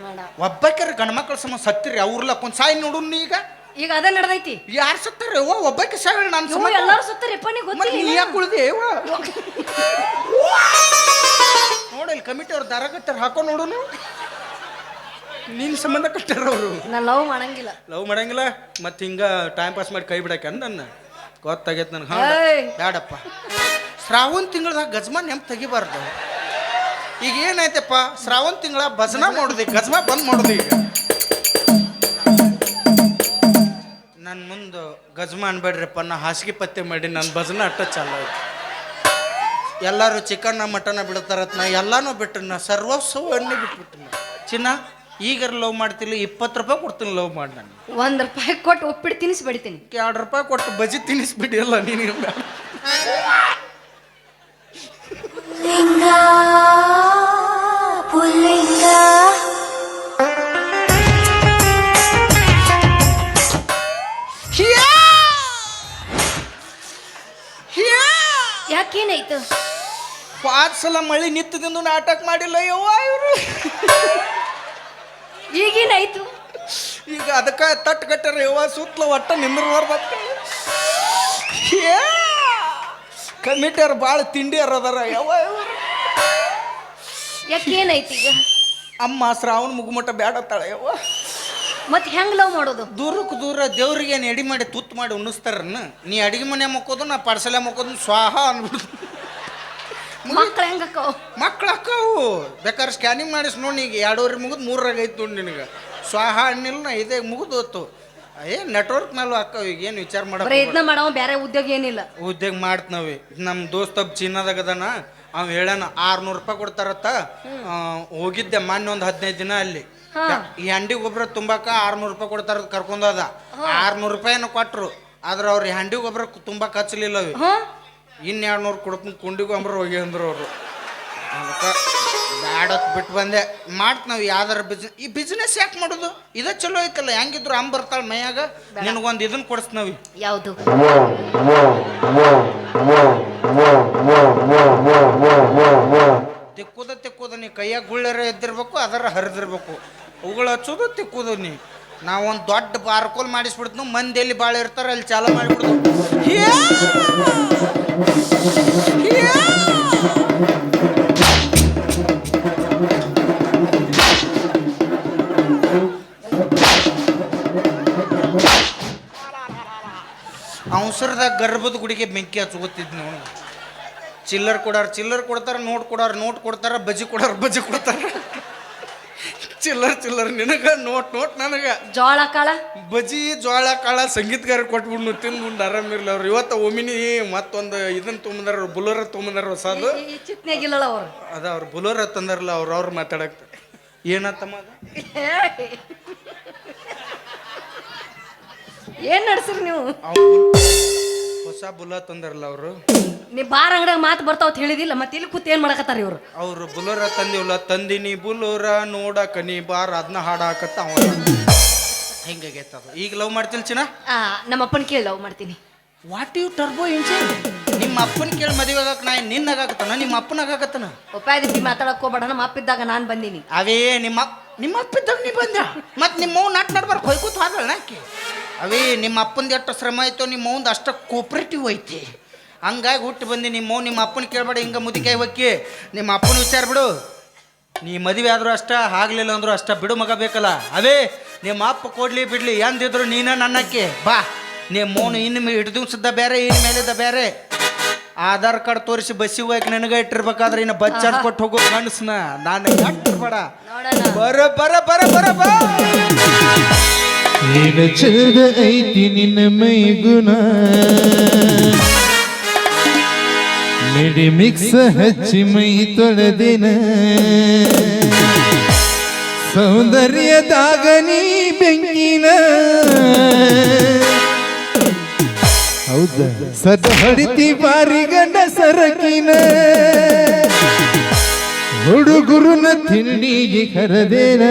ಕಟ್ಕೊಂಡ ಗಂಡ ಮಕ್ಕಳ ಸಮ ಸತ್ತಿರಿ ಅವ್ರಲ್ಲ ಕೊಂದ್ ಸಾಯಿ ನೋಡು ಈಗ. ಈಗ ಅದೇ ನಡೆದೈತಿ. ಯಾರು ಸತ್ತಾರ? ಓ ಒಬ್ಬಾಕಿ ಸಾವಿರ ನಾನು ಸುಮ್ಮ ಎಲ್ಲಾರು ಸುತ್ತಾರಪ್ಪ ನೀ ಗೊತ್ತಿಲ್ಲ ನೀ ಯಾಕೆ ಉಳಿದೆ? [LAUGHS] ನೋಡಲ್ಲಿ ಕಮಿಟಿ ಅವ್ರು ದಾರ ಕಟ್ಟಾರ ಹಾಕೋ ನೋಡುನು ನಿನ್ನ ಸಂಬಂಧ ಕಟ್ಟಾರ ಅವರು. ನಾ ಲವ್ ಮಾಡಂಗಿಲ್ಲ. ಲವ್ ಮಾಡಂಗಿಲ್ಲ ಮತ್ತೆ ಹಿಂಗ ಟೈಮ್ ಪಾಸ್ ಮಾಡಿ ಕೈ ಬಿಡಕ್ಕೆ ನನ್ನ. ಗೊತ್ತಾಗೈತೆ ನನಗೆ. ಹಾಂ ಬ್ಯಾಡಪ್ಪ ಶ್ರಾವಣ ತಿಂಗಳದಾಗ ಗಜ್ಮಾ ನೆಂಪ್ ತೆಗಿಬಾರ್ದು. ಈಗ ಏನಾಯ್ತಪ್ಪ? ಶ್ರಾವಣ ತಿಂಗಳ ಭಜನ ಮಾಡೋದು ಈಗ ಗಜ್ಮಾ ಬಂದ್ ಮಾಡೋದು ಈಗ. ನನ್ನ ಮುಂದೆ ಗಜ್ಮಾ ಅನ್ಬೇಡ್ರಪ್ಪ ನಾ ಹಾಸಿಗೆ ಪತ್ತೆ ಮಾಡಿ ನನ್ನ ಭಜನ ಅಟ್ಟ ಚಾಲು ಆಯ್ತು. ಎಲ್ಲರೂ ಚಿಕನ್ನ ಮಟನ ಬಿಡ್ತಾರತ್ ನಾ ಎಲ್ಲಾನು ಬಿಟ್ಟು ನಾ ಎಣ್ಣೆ ಬಿಟ್ಬಿಟ್ಟು ಚಿನ್ನ ಈಗಾರ ಲವ್ ಮಾಡ್ತಿಲ್ಲ ಇಪ್ಪತ್ತು ರೂಪಾಯಿ ಕೊಡ್ತೀನಿ ಲವ್ ಮಾಡಿ ನಾನು. ಒಂದ್ ರೂಪಾಯಿ ಕೊಟ್ಟು ಒಪ್ಪಿಟ್ಟು ತಿನ್ನಿಸ್ಬಿಡ್ತೀನಿ ಎರಡು ರೂಪಾಯಿ ಕೊಟ್ಟು ಬಜಿ ತಿನ್ನಿಸ್ಬಿಡಿ ಅಲ್ಲ ಲಿಂಗ ಪುಲ್ಲಿಂಗ ಯಾಕೇನಾಯ್ತು? ಪಾತ್ ಸಲ ಮಳಿ ನಿತ್ತದಿಂದ ನಾಟಕ ಮಾಡಿಲ್ಲ ಯವ್ವ ಇವರು. ಈಗೇನಾಯ್ತು? ಈಗ ಅದಕ್ಕೆ ತಟ್ಟು ಕಟ್ಟಾರ ಯವ್ವ ಸುತ್ತಲ ಒಟ್ಟ ನಿಂದ್ರವಾರ ಕಮಿಟಿಯರ್ ಭಾಳ ತಿಂಡಿ ಅದಾರ. ಯವ್ವ ಇವ್ರು ಈಗ? ಅಮ್ಮ ಶ್ರಾವಣ ಮುಗುಮಟ ಬೇಡತ್ತಾಳೆ ಯವ್ವ. ಮತ್ತೆ ಹೆಂಗ್ ಲವ್ ಮಾಡೋದು? ದೂರಕ್ಕೆ ದೂರ ದೇವ್ರಿಗೆ ಏನು ಎಡಿ ಮಾಡಿ ತುತ್ತು ಮಾಡಿ ಉಣಿಸ್ತಾರನ್ನ ನೀ ಅಡಿಗೆ ಮನೆ ಮಕ್ಕೋದು ನಾ ಪಡ್ಸಲೆ ಮಕ್ಕೋದು ಸ್ವಾಹ ಅನ್ಬಿಡ್ತು. ಮಕ್ಳು ಹೆಂಗ ಮಕ್ಳು ಅಕ್ಕವು. ಬೇಕಾದ್ರೆ ಸ್ಕ್ಯಾನಿಂಗ್ ಮಾಡಿಸ್ ನೋಡಿ ಈಗ ಎರಡೂವರೆ ಮುಗಿದು ಮೂರಾಗ ಐತು ನೋಡಿ ನಿನಗೆ. ಸ್ವಾಹ ಹಣ್ಣಿಲ್ಲ ನಾ ಇದೇ ಮುಗಿದು ಹೋತು ಏ ನೆಟ್ವರ್ಕ್ ಮೇಲೂ ಅಕ್ಕವ ಈಗ ಏನು ವಿಚಾರ ಮಾಡ ಪ್ರಯತ್ನ ಮಾಡವ ಬೇರೆ ಉದ್ಯೋಗ ಏನಿಲ್ಲ. ಉದ್ಯೋಗ ಮಾಡ್ತನವಿ ನಮ್ಮ ದೋಸ್ತ ಚೀನಾದಾಗ ಅದಾನ ಅವ್ ಹೇಳನ ಆರ್ನೂರು ರೂಪಾಯಿ ಕೊಡ್ತಾರತ್ತ. ಆ, ಹೋಗಿದ್ದೆ ಮೊನ್ನೆ ಒಂದು ಹದಿನೈದು ದಿನ ಅಲ್ಲಿ. ಈ ಹಂಡಿ ಗೊಬ್ಬರ ತುಂಬಾಕ ಆರ್ನೂರು ರೂಪಾಯಿ ಕೊಡ್ತಾರ ಕರ್ಕೊಂಡ್ ಹೋದ. ಆರ್ನೂರು ರೂಪಾಯಿನ ಕೊಟ್ರು. ಆದ್ರ ಅವ್ರ ಈ ಹಂಡಿ ಗೊಬ್ಬರ ತುಂಬಾ ಹಚ್ಚಲಿಲ್ಲ ಅವು. ಹಾ. ಇನ್ನು ಎರಡು ನೂರು ಕೊಡ್ತೀನಿ ಕುಂಡಿ ಗೊಬ್ಬರ ಹೋಗಿ ಅಂದ್ರು ಅವರು. ಅದಕ್ಕೆ ಬ್ಯಾಡತ್ ಬಿಟ್ಟು ಬಂದೆ. ಮಾಡ್ತ ನಾವು ಯಾವ್ದಾರ ಬಿಸ್ನೆಸ್ ಈ ಬಿಸ್ನೆಸ್ ಯಾಕೆ ಮಾಡೋದು? ಇದೇ ಚಲೋ ಐತಲ್ಲ ಹೆಂಗಿದ್ರು ಅಂಬ್ ಬರ್ತಾಳ ಮೈಯಾಗ? ನಿನಗೊಂದು ಇದನ್ನ ಕೊಡಿಸ್ತೀವಿ ಯಾವುದು? ತಿಕ್ಕುದ ತಿಕ್ಕುದ ನೀ ಕೈಯಾಗ ಗುಳ್ಳರ ಎದ್ದಿರ್ಬೇಕು ಅದರ ಹರಿದಿರ್ಬೇಕು. ಅವುಗಳು ಹಚ್ಚೋದು ತಿಕ್ಕುದು ನೀ. ನಾವೊಂದು ದೊಡ್ಡ ಬಾರ್ಕೋಲ್ ಮಾಡಿಸ್ಬಿಡ್ತು ಮಂದಿ ಎಲ್ಲಿ ಭಾಳ ಇರ್ತಾರೆ ಅಲ್ಲಿ ಚಾಲು ಮಾಡಿಬಿಡ್ದು. ಹ್ಯಾ! ಗರ್ಭದ ಗುಡಿಗೆ ಬೆಂಕಿ ಹಚ್ಕೋತಿದ್ ನೋಡಿ. ಚಿಲ್ಲರ್ ಕೊಡಾರ ಚಿಲ್ಲರ್ ಕೊಡ್ತಾರ ನೋಟ್ ಕೊಡಾರ ನೋಟ್ ಕೊಡ್ತಾರ ಬಜ್ಜಿ ಕೊಡಾರ ಬಜ್ಜಿ ಕೊಡ್ತಾರ. ಚಿಲ್ಲರ್ ಚಿಲ್ಲರ್ ನಿನಗ ನೋಟ್ ನೋಟ್ ನನಗ. ಜೋಳ ಕಾಳ? ಬಜ್ಜಿ ಜೋಳ ಕಾಳ ಸಂಗೀತಗಾರ ಕೊಟ್ಬಿಡ್ನು ತಿಂದ್ಬಿಟ್ಟು ಆರಾಮಿರ್ಲಿ ಅವ್ರು. ಇವತ್ತು ಒಮಿನಿ ಮತ್ತೊಂದು ಇದನ್ನ ತೊಗೊಂಬಂದಾರ ಬುಲೋರ ತೊಗೊಂಬಂದಾರ ಹೊಸದು ಈ ಚಿತ್ನಾಗಿಲ್ಲಳ ಅವ್ರು. ಅದ ಅವ್ರು ಬುಲೋರ ತಂದಾರಲ್ಲ ಅವ್ರು ಅವ್ರು ಮಾತಾಡಕ್. ಏನತ್ತಮ್ಮ? ಏನ್ ನಡೆಸ್ರಿ ನೀವು? ಹೊಸ ಬುಲರ್ ತಂದಾರಲ್ಲ ಅವರು? ನೀ ಬಾರ್ ಅಂಗಡಿಯಾಗ ಮಾತು ಬರ್ತಾವ ಅಂತ ಹೇಳಿದಿಲ್ಲ ಮತ್ತೆ ಇಲ್ಲಿ ಕೂತ್ ಏನ್ ಮಾಡಕತ್ತಾರ ಇವ್ರು? ಅವ್ರು ಬುಲೋರ ತಂದಿವಲ್ಲ ತಂದಿನಿ ಬುಲೋರ ನೋಡಕ ನೀ ಬಾರ ಅದನ್ನ ಹಾಡಾಕತ್ತ ಅವ. ಹೆಂಗಾಗೈತ ಅದು? ಈಗ ಲವ್ ಮಾಡ್ತಿಲ್ ಚಿನ್ನ? ಆ ನಮ್ಮ ಅಪ್ಪನ ಕೇಳಿ ಲವ್ ಮಾಡ್ತೀನಿ. ವಾಟ್ ಯು ಟರ್ಬೋ ಇಂಜಿನ್ ನಿಮ್ಮ ಅಪ್ಪನ ಕೇಳಿ ಮದುವೆ ಆಗಕ್ಕೆ ನಾ ನಿನ್ನ ಆಗಾಕತ್ತಾನ ನಿಮ್ಮ ಅಪ್ಪನ ಆಗಾಕತ್ತಾನ ಉಪಾಯದಿ ಮಾತಾಡಕ್ ಹೋಗ್ಬೇಡ ನಮ್ಮ ಅಪ್ಪ ಇದ್ದಾಗ ನಾನು ಬಂದೀನಿ. ಅವೇ ನಿಮ್ಮ ಅಪ್- ನಿಮ್ಮ ಅಪ್ಪ ಇದ್ದಾಗ ನೀ ಬಂದ ಮತ್ತೆ ನಿಮ್ಮ ಅವ್ವ ನಟ್ ನಡ್ಬಾರ್ದು ಹೊಯ್ಕೂತ್ ಹೋದಳ ನಾಕಿ. ಅವೇ ನಿಮ್ಮ ಅಪ್ಪಂದು ಎಷ್ಟು ಶ್ರಮ ಆಯ್ತು ನಿಮ್ಮ ಅವ್ವಂದು ಅಷ್ಟು ಕೋಪ್ರೇಟಿವ್ ಐತಿ. ಹಂಗಾಗಿ ಹುಟ್ಟಿ ಬಂದು ನಿಮ್ಮ ನಿಮ್ಮ ಅಪ್ಪನ ಕೇಳಬೇಡ ಹಿಂಗೆ ಮುದಿಕಾಯಿ ಹೊಕ್ಕಿ. ನಿಮ್ಮ ಅಪ್ಪನ ವಿಚಾರ ಬಿಡು. ನೀ ಮದುವೆ ಆದರೂ ಅಷ್ಟ ಆಗ್ಲಿಲ್ಲ ಅಂದರೂ ಅಷ್ಟ ಬಿಡು ಮಗ ಬೇಕಲ್ಲ. ಅವೇ ನಿಮ್ಮ ಅಪ್ಪ ಕೊಡ್ಲಿ ಬಿಡ್ಲಿ ಎಂದಿದ್ರು ನೀನ ನನ್ನಕ್ಕೆ. ಬಾ. ನಿಮ್ಮ ಮೌನ ಇನ್ನು ಹಿಡಿದು ಸುದ್ದ ಬೇರೆ ಇನ್ನು ಮೇಲಿದ್ದ ಬೇರೆ ಆಧಾರ್ ಕಾರ್ಡ್ ತೋರಿಸಿ ಬಸ್ಸಿಗೆ ಹೋಗಿ ನನಗೆ ಇಟ್ಟಿರ್ಬೇಕಾದ್ರೆ ಇನ್ನು ಬಸ್ ಚಾರ್ಜ್ ಕೊಟ್ಟು ಹೋಗೋ ಕನಸ್ನ ನಾನು ಬೇಡ ನೋಡೋಣ. ಬರ ಬರ ಬರ ಬರ ಬಾ. ನಿನ ಚದ ಐತಿ ನಿನ್ನ ಮೈಗುಣ. ಮಿಡಿ ಮಿಕ್ಸ್ ಹಚ್ಚಿ ಮೈ ತೊಳೆದಿನ. ಸೌಂದರ್ಯದಾಗ ನೀ ಬೆಂಕಿನ. ಹೌದ? ಸದ ಹೊಡಿತಿ ಬಾರಿ ಗಂಡ ಸರಕಿನ. ಹುಡುಗುರುನ ತಿಂಡಿಗೆ ಕರೆದೇನ.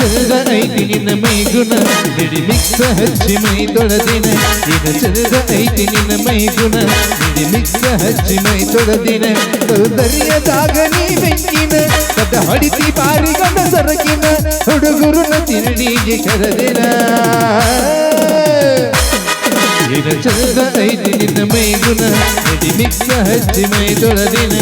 ಚಲ್ದ ಐತಿ ನಿನ್ನ ಮೈಗುಣ. ಬಿಡಿ ಮಿಕ್ಸ ಹಚ್ಚಿ ಮೈ ತೊಳೆದಿನ ಈಗ ಚಂದ ಐತಿ ನಿನ್ನ ಮೈಗುಣ. ಬಿಡಿ ಮಿಕ್ಸ ಹಚ್ಚಿ ಮೈ ತೊಳೆದಿನ ಸೌಂದರ್ಯದಾಗ ನೀ ಬೆಂಕಿನ. ಕದ ಹಡಿತಿ ಬಾರಿಗೊಂಡ ಸರಕಿನ. ಹುಡುಗರುನ ತಿರುಳಿಗೆ ಕರೆದಿನ. ಈಗ ಚಂದ ಐತಿ ನಿನ್ನ ಮೈಗುಣ. ಬಿಡಿ ಮಿಕ್ಸ ಹಚ್ಚಿ ಮೈ ತೊಳೆದಿನ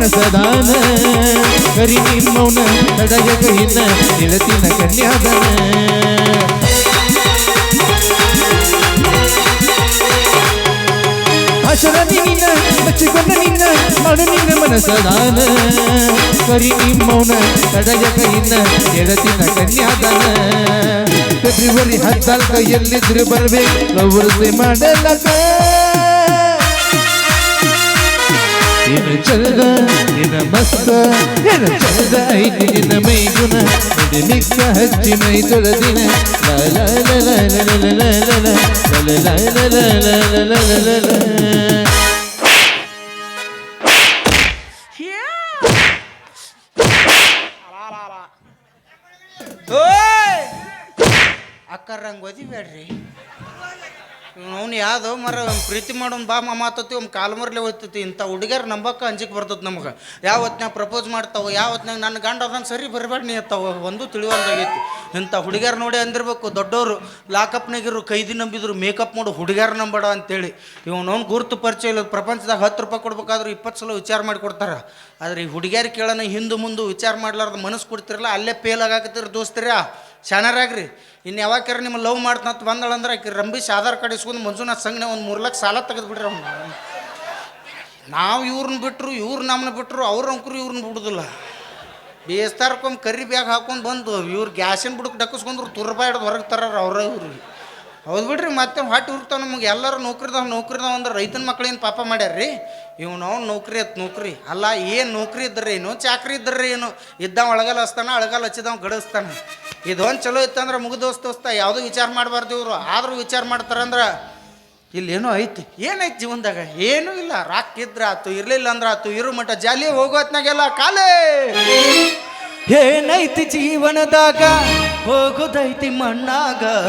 ಕನಸದಾನ ಕರಿ ನಿಮ್ಮವನ ತಡಗ ಕೈನ ನಿಲತಿನ ಕನ್ಯಾದಾನ ಅಶರದಿ ನಿನ್ನ ಬಚ್ಚಿಕೊಂಡ ನಿನ್ನ ಮಡು ನಿನ್ನ ಮನಸದಾನ ಕರಿ ನಿಮ್ಮವನ ತಡಗ ಕೈನ ಎಳತಿನ ಕನ್ಯಾದಾನ ಫೆಬ್ರವರಿ ಹದಿನಾಲ್ಕು ಎಲ್ಲಿದ್ರು ಬರಬೇಕು ಪ್ರವೃತ್ತಿ ಮಾಡಲಕ. ನಿನ್ನ ಚಲದ ನಿನ್ನ ಮೈ ಗುಣ ಅಕ್ಕರಂಗ್ ಓದಿ ಬೇಡ್ರಿ ಅವ್ನು ಯಾವ್ದೋ ಮರ ಪ್ರೀತಿ ಮಾಡೋನ್ ಬಾ ಮಾತತಿ ಒಂದು ಕಾಲು ಮರಲೆ ಹೋಗ್ತೈತಿ ಇಂಥ ಹುಡುಗಿಯರು ನಂಬಕ್ಕ ಅಂಜಿಕೆ ಬರ್ತದೆ ನಮಗೆ. ಯಾವ ಹೊತ್ನ್ಯಾಗ ಪ್ರಪೋಸ್ ಮಾಡ್ತಾವೆ, ಯಾವ ಹೊತ್ನ್ಯಾಗ ನನ್ನ ಗಂಡ ಅದನ್ನ ಸರಿ ಬರಬೇಡ ನೀ ಅತ್ತಾವ, ಒಂದು ತಿಳಿವಲ್ದಾಗೈತಿ. ಇಂಥ ಹುಡುಗಿಯರ್ ನೋಡಿ ಅಂದಿರ್ಬೇಕು ದೊಡ್ಡವರು ಲಾಕಪ್ನಾಗಿರು ಕೈದಿ ನಂಬಿದ್ರು, ಮೇಕಪ್ ಮಾಡು, ಹುಡುಗಿಯರ್ ನಂಬಡ ಅಂತೇಳಿ. ಅವ್ನು ಗುರುತು ಪರಿಚಯ ಇಲ್ಲ ಪ್ರಪಂಚದಾಗ ಹತ್ತು ರೂಪಾಯಿ ಕೊಡ್ಬೇಕಾದ್ರೂ ಇಪ್ಪತ್ತು ಸಲ ವಿಚಾರ ಮಾಡಿ ಕೊಡ್ತಾರ. ಆದ್ರೆ ಈ ಹುಡುಗಿಯರ್ ಕೇಳೋಣ ಹಿಂದೆ ಮುಂದೆ ವಿಚಾರ ಮಾಡ್ಲಾರ್ದ ಮನಸ್ಸು ಕೊಡ್ತಿರಲ್ಲ ಅಲ್ಲೇ ಫೇಲ್ ಆಗಾಕತ್ತಿರ ದೋಸ್ತಿರ ಶಾನರಾಗ್ರಿ ಇನ್ನು ಯಾವಾಗಾರ ನಿಮ್ಮ ಲವ್ ಮಾಡ್ತಂತ ಬಂದಳಂದ್ರೆ ಆಕೆ ರಂಬಿಸಿ ಆಧಾರ್ ಕಾರ್ಡ್ ಇಸ್ಕೊಂಡು ಮಂಜುನಾಥ್ ಸಂಘನೆ ಒಂದು ಮೂರು ಲಕ್ಷ ಸಾಲ ತೆಗೆದು ಬಿಡ್ರಿ ಅವ್ನು. ನಾವು ಇವ್ರನ್ನ ಬಿಟ್ಟರು ಇವ್ರು ನಮ್ಮನ್ನ ಬಿಟ್ಟರು ಅವ್ರ ಅಂಕರು ಇವ್ರನ್ನ ಬಿಡುದಿಲ್ಲ. ಬೇಸ್ತಾರಕ್ಕೊಮ್ಮೆ ಕರಿ ಬ್ಯಾಗ್ ಹಾಕೊಂಡು ಬಂದು ಇವ್ರು ಗ್ಯಾಸಿನ ಬುಡಕ್ಕೆ ಡಕ್ಕಿಸ್ಕೊಂಡ್ರು ತುರ್ಬಾ ಹಿಡ್ದು ಹೊರಗೆ ತರಾರ ಅವ್ರ ಇವ್ರು. ಹೌದು ಬಿಡ್ರಿ, ಮತ್ತೆ ಹೊಟ್ಟೆ ಉರ್ತಾವ ನಮಗೆ. ಎಲ್ಲರೂ ನೌಕರಿದಾವ ನೌಕರಿದಾವ ಅಂದ್ರೆ ರೈತನ ಮಕ್ಳೇನು ಪಾಪ ಮಾಡ್ಯಾರ್ರಿ. ಇವ್ನು ಅವ್ನು ನೌಕರಿ ಅತ್ ನೌಕರಿ. ಅಲ್ಲ, ಏನು ನೌಕರಿ ಇದ್ದರೆ ಏನು, ಚಾಕ್ರಿ ಇದ್ದರೆ ಏನು. ಇದ್ದ ಒಳಗಲ್ಲ ಹಚ್ತಾನ ಅಳಗಲ್ಲ ಹಚ್ಚಿದವ ಗಡಿಸ್ತಾನ. ಇದೊಂದು ಚಲೋ ಇತ್ತಂದ್ರೆ ಮುಗಿದೋಸ್ತ ದೋಸ್ತ ಯಾವುದೂ ವಿಚಾರ ಮಾಡಬಾರ್ದು ಇವರು. ಆದರೂ ವಿಚಾರ ಮಾಡ್ತಾರಂದ್ರೆ ಇಲ್ಲಿ ಏನೋ ಐತಿ. ಏನೈತಿ ಜೀವನದಾಗ? ಏನೂ ಇಲ್ಲ. ರಾಕ್ ಇದ್ರೆ ಆತು, ಇರಲಿಲ್ಲ ಅಂದ್ರೆ ಆತು. ಇರು ಮಟ್ಟ ಜಾಲಿ ಹೋಗೋತ್ನಾಗೆಲ್ಲ ಕಾಲೇ ಏನೈತಿ ಜೀವನದಾಗ? ಹೋಗೋದೈತಿ ಮಣ್ಣಾಗ.